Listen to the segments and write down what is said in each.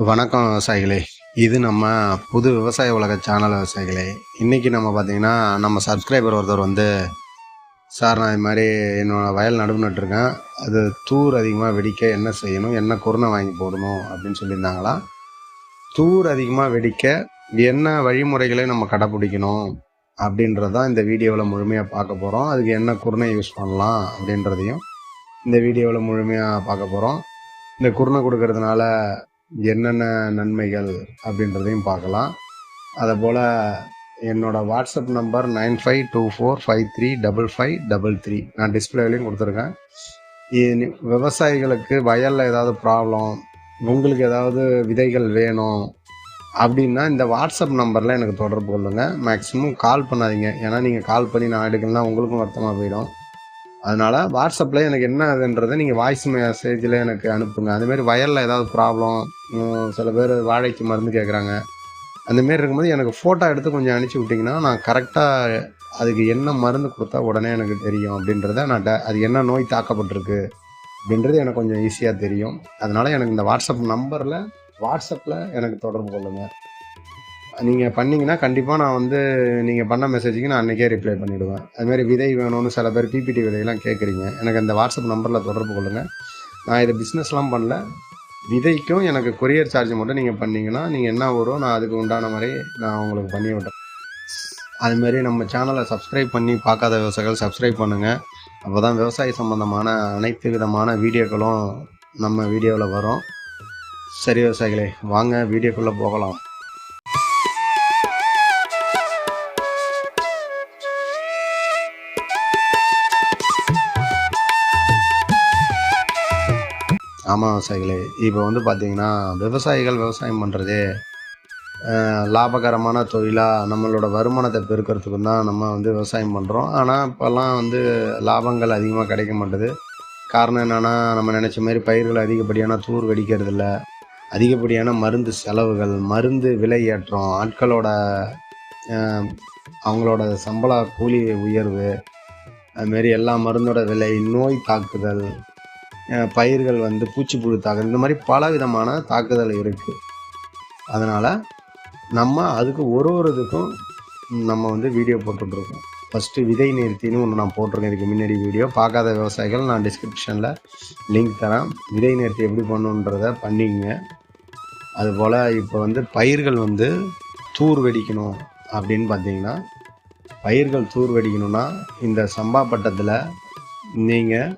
வணக்கம் விவசாயிகளே. இது நம்ம புது விவசாய உலக சேனல் விவசாயிகளே. இன்றைக்கி நம்ம பார்த்தீங்கன்னா நம்ம சப்ஸ்கிரைபர் ஒருத்தர் வந்து சார் நான் இது மாதிரி என்னோடய வயல் நடவு நட்டுருக்கேன். அது தூர் அதிகமாக வெடிக்க என்ன செய்யணும்? என்ன குருணை வாங்கி போடணும்? அப்படின்னு சொல்லியிருந்தாங்களா? தூர் அதிகமாக வெடிக்க என்ன வழிமுறைகளை நம்ம கடைப்பிடிக்கணும்? அப்படின்றது தான் இந்த வீடியோவில் முழுமையாக பார்க்க போகிறோம் அதுக்கு என்ன குருணை யூஸ் பண்ணலாம்? அப்படின்றதையும் இந்த வீடியோவில் முழுமையாக பார்க்க போகிறோம் இந்த குருணை கொடுக்கறதுனால என்னென்ன நன்மைகள் அப்படின்றதையும் பார்க்கலாம். அதை போல் என்னோடய WhatsApp number nine five two four five three double five double three. நான் டிஸ்பிளேலையும் கொடுத்துருக்கேன். விவசாயிகளுக்கு வயலில் ஏதாவது ப்ராப்ளம் உங்களுக்கு ஏதாவது விதைகள் வேணும் அப்படின்னா இந்த வாட்ஸ்அப் நம்பரில் எனக்கு தொடர்பு கொள்ளுங்கள் மேக்ஸிமம் கால் பண்ணாதீங்க. ஏன்னா நீங்கள் கால் பண்ணி நான் எடுக்கலன்னா உங்களுக்கும் வருத்தமாக போயிடும். அதனால் வாட்ஸ்அப்பில் எனக்கு என்ன இதுன்றதை நீங்கள் வாய்ஸ் மெசேஜில் எனக்கு அனுப்புங்க. அதுமாரி வயலில் ஏதாவது ப்ராப்ளம் சில பேர் வாழைக்கு மருந்து கேட்குறாங்க அந்தமாரி இருக்கும்போது எனக்கு ஃபோட்டோ எடுத்து கொஞ்சம் அனுப்பிச்சி விட்டிங்கன்னா நான் கரெக்டாக அதுக்கு என்ன மருந்து கொடுத்தா உடனே எனக்கு தெரியும் அப்படின்றத நான் அது என்ன நோய் தாக்கப்பட்டிருக்கு அப்படின்றது எனக்கு கொஞ்சம் ஈஸியாக தெரியும். அதனால் எனக்கு இந்த வாட்ஸ்அப் நம்பரில் வாட்ஸ்அப்பில் எனக்கு தொடர்பு கொள்ளுங்கள் நீங்கள் பண்ணிங்கன்னா கண்டிப்பாக நான் வந்து நீங்கள் பண்ண மெசேஜுக்கு நான் அன்றைக்கே ரிப்ளை பண்ணிவிடுவேன் அதுமாதிரி விதை வேணும்னு சில பேர் பிபிடி விதையெல்லாம் கேட்குறீங்க எனக்கு அந்த வாட்ஸ்அப் நம்பரில் தொடர்பு கொள்ளுங்கள் நான் இதை பிஸ்னஸ்லாம் பண்ணல. விதைக்கும் எனக்கு கொரியர் சார்ஜ் மட்டும் நீங்கள் பண்ணிங்கன்னா நீங்கள் என்ன வரும் நான் அதுக்கு உண்டான மாதிரி நான் உங்களுக்கு பண்ணி விட்டேன் அதுமாரி நம்ம சேனலை சப்ஸ்கிரைப் பண்ணி பார்க்காத விவசாயிகள் சப்ஸ்கிரைப் பண்ணுங்கள் அப்போ தான் விவசாய சம்மந்தமான அனைத்து விதமான வீடியோக்களும் நம்ம வீடியோவில் வரும். சரி விவசாயிகளே வாங்க வீடியோக்குள்ளே போகலாம். ஆமாம் விவசாயிகளே. இப்போ வந்து பார்த்திங்கன்னா விவசாயிகள் விவசாயம் பண்ணுறதே லாபகரமான தொழிலாக நம்மளோட வருமானத்தை பெருக்கிறதுக்கு தான் நம்ம வந்து விவசாயம் பண்ணுறோம் ஆனால் இப்போல்லாம் வந்து லாபங்கள் அதிகமாக கிடைக்க மாட்டுது. காரணம் என்னென்னா நம்ம நினச்ச மாதிரி பயிர்கள் அதிகப்படியான தூர் வெடிக்கிறதில்ல. அதிகப்படியான மருந்து செலவுகள் மருந்து விலை ஏற்றம் ஆட்களோட அவங்களோட சம்பள கூலி உயர்வு அதுமாரி எல்லா மருந்தோட விலை நோய் தாக்குதல் பயிர்கள் வந்து பூச்சிப்புழு தாக்குதல் இந்த மாதிரி பல விதமான தாக்குதல் இருக்குது அதனால் நம்ம அதுக்கு ஒரு ஒரு இதுக்கும் நம்ம வந்து வீடியோ போட்டுட்ருக்கோம். ஃபஸ்ட்டு விதை நிறுத்தின்னு ஒன்று நான் போட்டிருக்கேன். இதுக்கு முன்னாடி வீடியோ. பார்க்காத விவசாயிகள் நான் டிஸ்கிரிப்ஷனில் லிங்க் தரேன். விதை நிறுத்தி எப்படி பண்ணணுன்றத பண்ணிங்க. அதுபோல் இப்போ வந்து பயிர்கள் வந்து தூர் வெடிக்கணும் அப்படின்னு பார்த்தீங்கன்னா பயிர்கள் தூர் வெடிக்கணும்னா இந்த சம்பா பட்டத்தில் நீங்கள்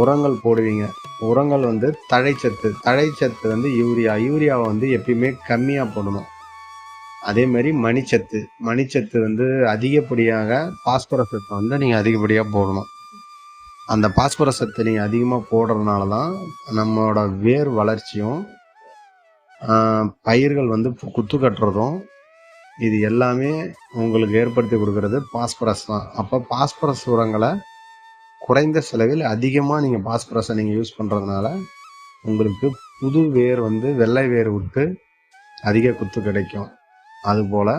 உரங்கள் போடுவீங்க. உரங்கள் வந்து தழைச்சத்து தழைச்சத்து வந்து யூரியா யூரியாவை வந்து எப்பயுமே கம்மியாக போடணும். அதே மாதிரி மணிச்சத்து மணிச்சத்து வந்து அதிகப்படியாக பாஸ்பரஸ் சத்தை வந்து நீங்கள் அதிகப்படியாக போடணும். அந்த பாஸ்பரஸ் நீங்கள் அதிகமாக போடுறதுனால தான் நம்மளோட வேர் வளர்ச்சியும் பயிர்கள் வந்து குத்து கட்டுறதும் இது எல்லாமே உங்களுக்கு ஏற்படுத்தி கொடுக்கறது பாஸ்பரஸ் தான். அப்போ பாஸ்பரஸ் உரங்களை குறைந்த செலவில் அதிகமாக நீங்கள் பாஸ்பரஸை நீங்கள் யூஸ் பண்ணுறதுனால உங்களுக்கு புது வேர் வந்து வெள்ளை வேர் விட்டு அதிக குத்து கிடைக்கும். அதுபோல்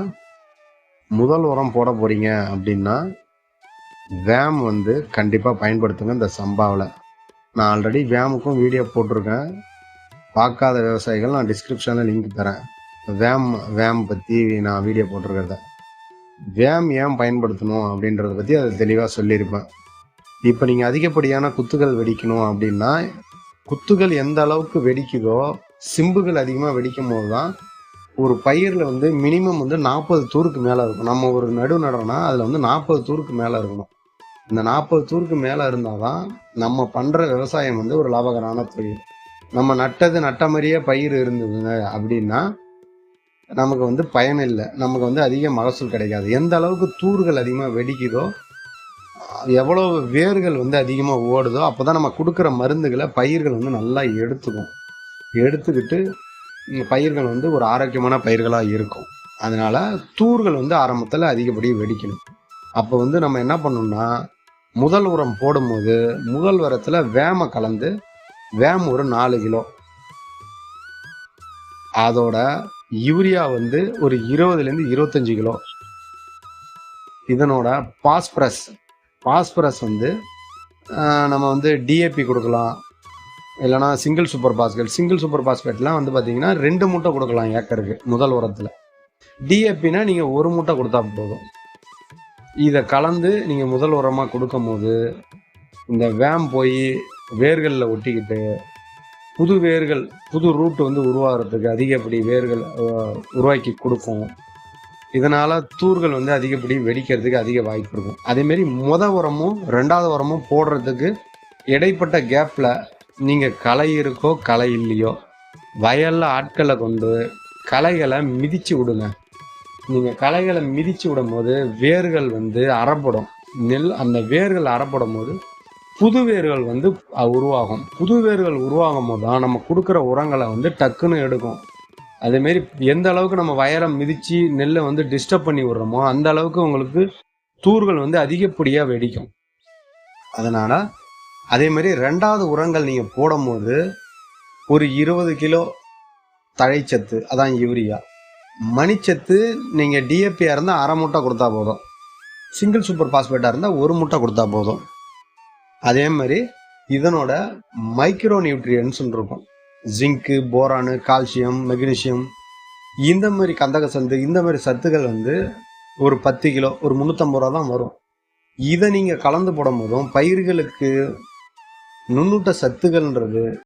முதல் உரம் போட போகிறீங்க அப்படின்னா வேம் வந்து கண்டிப்பாக பயன்படுத்துங்க இந்த சம்பாவில். நான் ஆல்ரெடி வேமுக்கும் வீடியோ போட்டிருக்கேன். பார்க்காத விவசாயிகள் நான் டிஸ்கிரிப்ஷனில் லிங்க் தரேன். வேம் வேம் பற்றி நான் வீடியோ போட்டிருக்கிறத. வேம் ஏன் பயன்படுத்தணும் அப்படின்றத பற்றி அதை தெளிவாக சொல்லியிருப்பேன். இப்போ நீங்கள் அதிகப்படியான குத்துகள் வெடிக்கணும் அப்படின்னா குத்துகள் எந்த அளவுக்கு வெடிக்குதோ சிம்புகள் அதிகமாக வெடிக்கும் போது தான் ஒரு பயிரில் வந்து மினிமம் வந்து நாற்பது தூருக்கு மேலே இருக்கும். நம்ம ஒரு நடு நடுறோம்னா அதில் வந்து நாற்பது தூருக்கு மேலே இருக்கணும். இந்த நாற்பது தூருக்கு மேலே இருந்தால் தான் நம்ம பண்ணுற விவசாயம் வந்து ஒரு லாபகரமான தொழில். நம்ம நட்டது நட்ட மாதிரியே பயிர் இருந்ததுங்க அப்படின்னா நமக்கு வந்து பயன் இல்லை. நமக்கு வந்து அதிக மகசூல் கிடைக்காது. எந்த அளவுக்கு தூர்கள் அதிகமாக வெடிக்குதோ எவ்வளோ வேர்கள் வந்து அதிகமாக ஓடுதோ அப்போ தான் நம்ம கொடுக்குற மருந்துகளை பயிர்கள் வந்து நல்லா எடுத்துக்கும். எடுத்துக்கிட்டு பயிர்கள் வந்து ஒரு ஆரோக்கியமான பயிர்களாக இருக்கும். அதனால் தூர்கள் வந்து ஆரம்பத்தில் அதிகப்படி வெடிக்கணும். அப்போ வந்து நம்ம என்ன பண்ணணும்னா முதல் உரம் போடும்போது முதல் உரத்தில் வேம கலந்து வேம் ஒரு நாலு கிலோ. அதோட யூரியா வந்து ஒரு இருபதுலேருந்து இருபத்தஞ்சு கிலோ. இதனோட பாஸ்பரஸ் பாஸ்பரஸ் வந்து நம்ம வந்து டிஏபி கொடுக்கலாம். இல்லைனா single super phosphate single super பாஸ்பேட்லாம் வந்து பார்த்தீங்கன்னா ரெண்டு மூட்டை கொடுக்கலாம் ஏக்கருக்கு முதல் உரத்தில். டிஏபினா நீங்கள் ஒரு மூட்டை கொடுத்தா போதும். இதை கலந்து நீங்கள் முதல் உரமாக கொடுக்கும் போது இந்த வேம் போய் வேர்களில் ஒட்டிக்கிட்டு புது வேர்கள் புது ரூட் வந்து உருவாகிறதுக்கு அதிகப்படி வேர்கள் உருவாக்கி கொடுக்கும். இதனால் தூர்கள் வந்து அதிகப்படி வெடிக்கிறதுக்கு அதிக வாய்ப்பு இருக்கும். அதேமாரி முத உரமும் ரெண்டாவது உரமும் போடுறதுக்கு இடைப்பட்ட கேப்பில் நீங்கள் களை இருக்கோ களை இல்லையோ வயலில் ஆட்களை கொண்டு களைகளை மிதித்து விடுங்க. நீங்கள் களைகளை மிதித்து விடும்போது வேர்கள் வந்து அறப்படும். நெல் அந்த வேர்கள் அறப்படும் போது புது வேர்கள் வந்து உருவாகும். புது வேர்கள் உருவாகும் போது தான் நம்ம கொடுக்குற உரங்களை வந்து டக்குன்னு எடுக்கும். அதேமாரி எந்த அளவுக்கு நம்ம வயலை மிதித்து நெல்லை வந்து டிஸ்டர்ப் பண்ணி விடுறோமோ அந்த அளவுக்கு உங்களுக்கு தூர்கள் வந்து அதிகப்படியாக வெடிக்கும். அதனால் அதேமாரி ரெண்டாவது உரங்கள் நீங்கள் போடும்போது ஒரு இருபது கிலோ தழைச்சத்து அதான் யூரியா. மணிச்சத்து நீங்கள் டிஎப்பியாக இருந்தால் அரை மூட்டை கொடுத்தா போதும். சிங்கிள் சூப்பர் பாஸ்பேட்டாக இருந்தால் ஒரு மூட்டை கொடுத்தா போதும். அதே மாதிரி இதனோட மைக்ரோ நியூட்ரியன்ஸ் இருக்கும். ஜிங்க்கு போரானு கால்சியம் மெக்னீசியம் இந்த மாதிரி கந்தக சந்து இந்த மாதிரி சத்துக்கள் வந்து ஒரு பத்து கிலோ ஒரு முந்நூற்றம்பது ரூபா தான் வரும். இதை நீங்கள் கலந்து போடும் போதும் பயிர்களுக்கு நுண்ணூட்ட சத்துகள்ன்றது